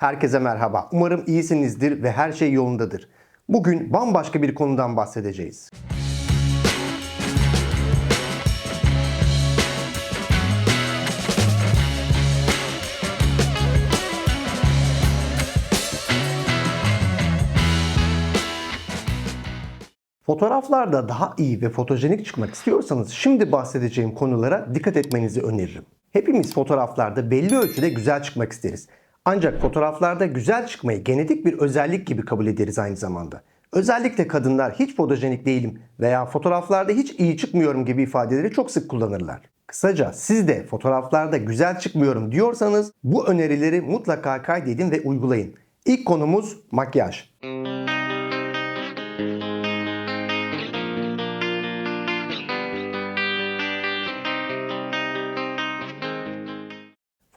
Herkese merhaba. Umarım iyisinizdir ve her şey yolundadır. Bugün bambaşka bir konudan bahsedeceğiz. Fotoğraflarda daha iyi ve fotojenik çıkmak istiyorsanız şimdi bahsedeceğim konulara dikkat etmenizi öneririm. Hepimiz fotoğraflarda belli ölçüde güzel çıkmak isteriz. Ancak fotoğraflarda güzel çıkmayı genetik bir özellik gibi kabul ederiz aynı zamanda. Özellikle kadınlar hiç fotojenik değilim veya fotoğraflarda hiç iyi çıkmıyorum gibi ifadeleri çok sık kullanırlar. Kısaca siz de fotoğraflarda güzel çıkmıyorum diyorsanız bu önerileri mutlaka kaydedin ve uygulayın. İlk konumuz makyaj.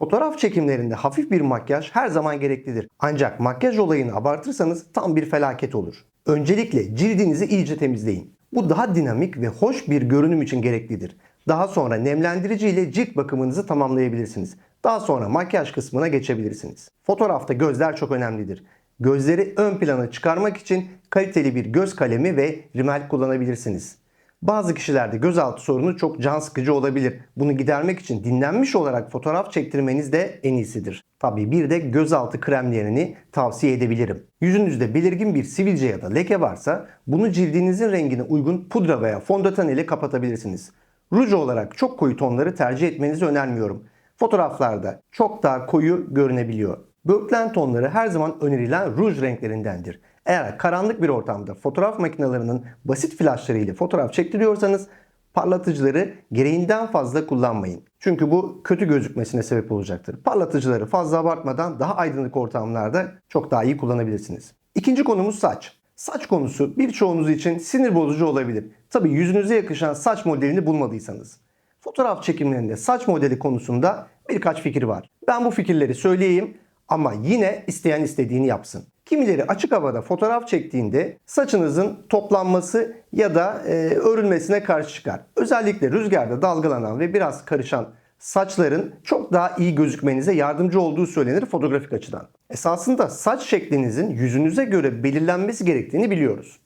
Fotoğraf çekimlerinde hafif bir makyaj her zaman gereklidir. Ancak makyaj olayını abartırsanız tam bir felaket olur. Öncelikle cildinizi iyice temizleyin. Bu daha dinamik ve hoş bir görünüm için gereklidir. Daha sonra nemlendirici ile cilt bakımınızı tamamlayabilirsiniz. Daha sonra makyaj kısmına geçebilirsiniz. Fotoğrafta gözler çok önemlidir. Gözleri ön plana çıkarmak için kaliteli bir göz kalemi ve rimel kullanabilirsiniz. Bazı kişilerde gözaltı sorunu çok can sıkıcı olabilir. Bunu gidermek için dinlenmiş olarak fotoğraf çektirmeniz de en iyisidir. Tabii bir de gözaltı kremlerini tavsiye edebilirim. Yüzünüzde belirgin bir sivilce ya da leke varsa bunu cildinizin rengine uygun pudra veya fondöten ile kapatabilirsiniz. Ruj olarak çok koyu tonları tercih etmenizi önermiyorum. Fotoğraflarda çok daha koyu görünebiliyor. Böğürtlen tonları her zaman önerilen ruj renklerindendir. Eğer karanlık bir ortamda fotoğraf makinelerinin basit flaşları ile fotoğraf çektiriyorsanız parlatıcıları gereğinden fazla kullanmayın. Çünkü bu kötü gözükmesine sebep olacaktır. Parlatıcıları fazla abartmadan daha aydınlık ortamlarda çok daha iyi kullanabilirsiniz. İkinci konumuz saç. Saç konusu birçoğunuz için sinir bozucu olabilir. Tabi yüzünüze yakışan saç modelini bulmadıysanız. Fotoğraf çekimlerinde saç modeli konusunda birkaç fikir var. Ben bu fikirleri söyleyeyim ama yine isteyen istediğini yapsın. Kimileri açık havada fotoğraf çektiğinde saçınızın toplanması ya da e, örülmesine karşı çıkar. Özellikle rüzgarda dalgalanan ve biraz karışan saçların çok daha iyi gözükmenize yardımcı olduğu söylenir fotoğrafik açıdan. Esasında saç şeklinizin yüzünüze göre belirlenmesi gerektiğini biliyoruz.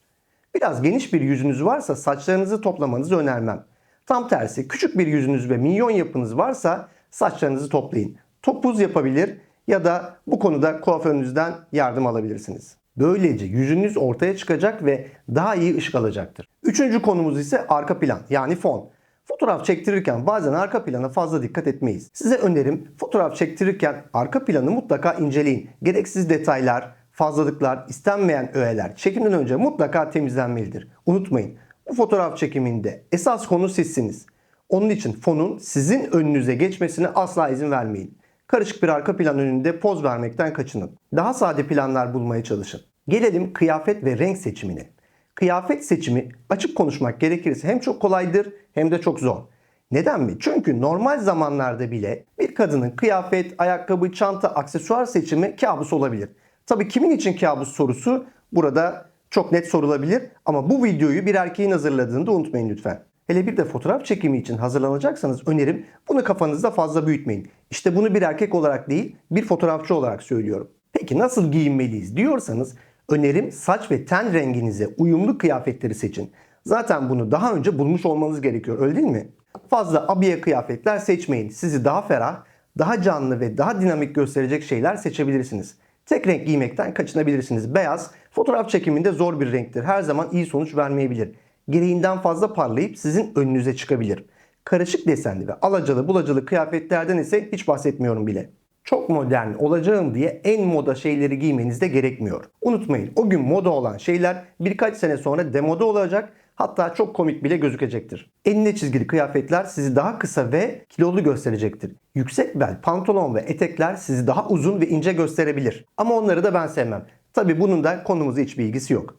Biraz geniş bir yüzünüz varsa saçlarınızı toplamanızı önermem. Tam tersi küçük bir yüzünüz ve minyon yapınız varsa saçlarınızı toplayın. Topuz yapabilir ya da bu konuda kuaförünüzden yardım alabilirsiniz. Böylece yüzünüz ortaya çıkacak ve daha iyi ışık alacaktır. Üçüncü konumuz ise arka plan yani fon. Fotoğraf çektirirken bazen arka plana fazla dikkat etmeyiz. Size önerim fotoğraf çektirirken arka planı mutlaka inceleyin. Gereksiz detaylar, fazlalıklar, istenmeyen öğeler çekimden önce mutlaka temizlenmelidir. Unutmayın bu fotoğraf çekiminde esas konu sizsiniz. Onun için fonun sizin önünüze geçmesine asla izin vermeyin. Karışık bir arka plan önünde poz vermekten kaçının. Daha sade planlar bulmaya çalışın. Gelelim kıyafet ve renk seçimine. Kıyafet seçimi açık konuşmak gerekirse hem çok kolaydır hem de çok zor. Neden mi? Çünkü normal zamanlarda bile bir kadının kıyafet, ayakkabı, çanta, aksesuar seçimi kabus olabilir. Tabii kimin için kabus sorusu burada çok net sorulabilir ama bu videoyu bir erkeğin hazırladığını da unutmayın lütfen. Hele bir de fotoğraf çekimi için hazırlanacaksanız önerim bunu kafanızda fazla büyütmeyin. İşte bunu bir erkek olarak değil bir fotoğrafçı olarak söylüyorum. Peki nasıl giyinmeliyiz diyorsanız önerim saç ve ten renginize uyumlu kıyafetleri seçin. Zaten bunu daha önce bulmuş olmanız gerekiyor öyle değil mi? Fazla abiye kıyafetler seçmeyin. Sizi daha ferah, daha canlı ve daha dinamik gösterecek şeyler seçebilirsiniz. Tek renk giymekten kaçınabilirsiniz. Beyaz fotoğraf çekiminde zor bir renktir. Her zaman iyi sonuç vermeyebilir gereğinden fazla parlayıp sizin önünüze çıkabilir. Karışık desenli ve alacalı bulacalı kıyafetlerden ise hiç bahsetmiyorum bile. Çok modern olacağım diye en moda şeyleri giymeniz de gerekmiyor. Unutmayın o gün moda olan şeyler birkaç sene sonra demoda olacak hatta çok komik bile gözükecektir. Enine çizgili kıyafetler sizi daha kısa ve kilolu gösterecektir. Yüksek bel, pantolon ve etekler sizi daha uzun ve ince gösterebilir. Ama onları da ben sevmem. Tabi bunun da konumuzla hiçbir ilgisi yok.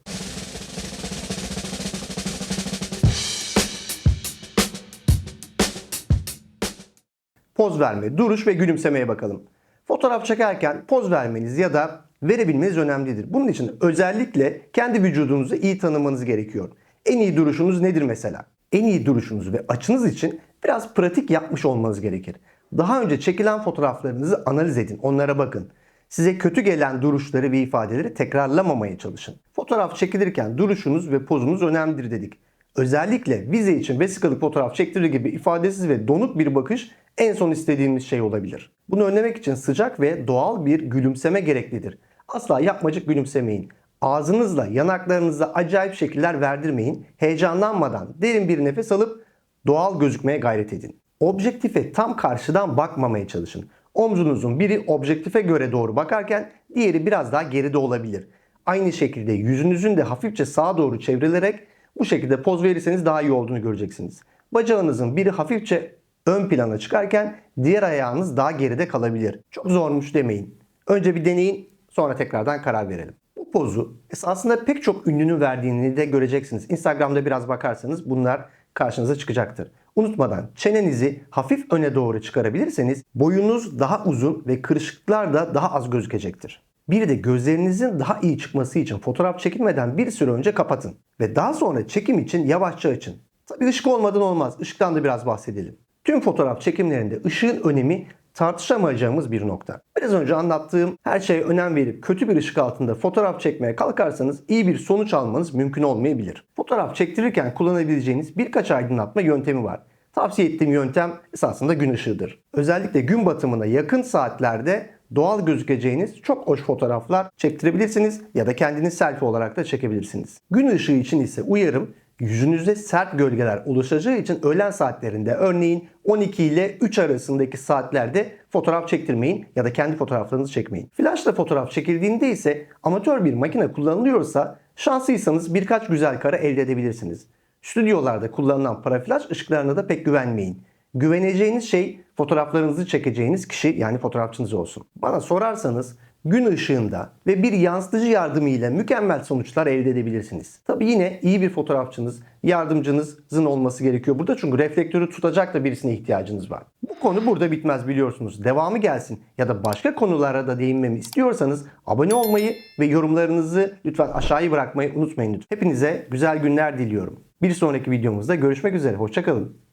Poz verme, duruş ve gülümsemeye bakalım. Fotoğraf çekerken poz vermeniz ya da verebilmeniz önemlidir. Bunun için özellikle kendi vücudunuzu iyi tanımanız gerekiyor. En iyi duruşunuz nedir mesela? En iyi duruşunuz ve açınız için biraz pratik yapmış olmanız gerekir. Daha önce çekilen fotoğraflarınızı analiz edin, onlara bakın. Size kötü gelen duruşları ve ifadeleri tekrarlamamaya çalışın. Fotoğraf çekilirken duruşunuz ve pozunuz önemlidir dedik. Özellikle vize için vesikalık fotoğraf çektirir gibi ifadesiz ve donuk bir bakış en son istediğimiz şey olabilir. Bunu önlemek için sıcak ve doğal bir gülümseme gereklidir. Asla yapmacık gülümsemeyin. Ağzınızla yanaklarınıza acayip şekiller verdirmeyin. Heyecanlanmadan derin bir nefes alıp doğal gözükmeye gayret edin. Objektife tam karşıdan bakmamaya çalışın. Omzunuzun biri objektife göre doğru bakarken diğeri biraz daha geride olabilir. Aynı şekilde yüzünüzün de hafifçe sağa doğru çevrilerek bu şekilde poz verirseniz daha iyi olduğunu göreceksiniz. Bacağınızın biri hafifçe ön plana çıkarken diğer ayağınız daha geride kalabilir. Çok zormuş demeyin. Önce bir deneyin sonra tekrardan karar verelim. Bu pozu esasında pek çok ünlünün verdiğini de göreceksiniz. Instagram'da biraz bakarsanız bunlar karşınıza çıkacaktır. Unutmadan çenenizi hafif öne doğru çıkarabilirseniz boyunuz daha uzun ve kırışıklıklar da daha az gözükecektir. Bir de gözlerinizin daha iyi çıkması için fotoğraf çekilmeden bir süre önce kapatın. Ve daha sonra çekim için yavaşça açın. Tabi ışık olmadan olmaz. Işıktan da biraz bahsedelim. Tüm fotoğraf çekimlerinde ışığın önemi tartışamayacağımız bir nokta. Biraz önce anlattığım her şeye önem verip kötü bir ışık altında fotoğraf çekmeye kalkarsanız iyi bir sonuç almanız mümkün olmayabilir. Fotoğraf çektirirken kullanabileceğiniz birkaç aydınlatma yöntemi var. Tavsiye ettiğim yöntem esasında gün ışığıdır. Özellikle gün batımına yakın saatlerde doğal gözükeceğiniz çok hoş fotoğraflar çektirebilirsiniz ya da kendiniz selfie olarak da çekebilirsiniz. Gün ışığı için ise uyarım yüzünüzde sert gölgeler oluşacağı için öğlen saatlerinde örneğin 12 ile 3 arasındaki saatlerde fotoğraf çektirmeyin ya da kendi fotoğraflarınızı çekmeyin. Flashla fotoğraf çekildiğinde ise amatör bir makine kullanılıyorsa şanslıysanız birkaç güzel kare elde edebilirsiniz. Stüdyolarda kullanılan paraflaş ışıklarına da pek güvenmeyin. Güveneceğiniz şey fotoğraflarınızı çekeceğiniz kişi yani fotoğrafçınız olsun. Bana sorarsanız gün ışığında ve bir yansıtıcı yardımıyla mükemmel sonuçlar elde edebilirsiniz. Tabi yine iyi bir fotoğrafçınız, yardımcınızın olması gerekiyor burada çünkü reflektörü tutacak da birisine ihtiyacınız var. Bu konu burada bitmez biliyorsunuz. Devamı gelsin ya da başka konulara da değinmemi istiyorsanız abone olmayı ve yorumlarınızı lütfen aşağıya bırakmayı unutmayın. Hepinize güzel günler diliyorum. Bir sonraki videomuzda görüşmek üzere. Hoşçakalın.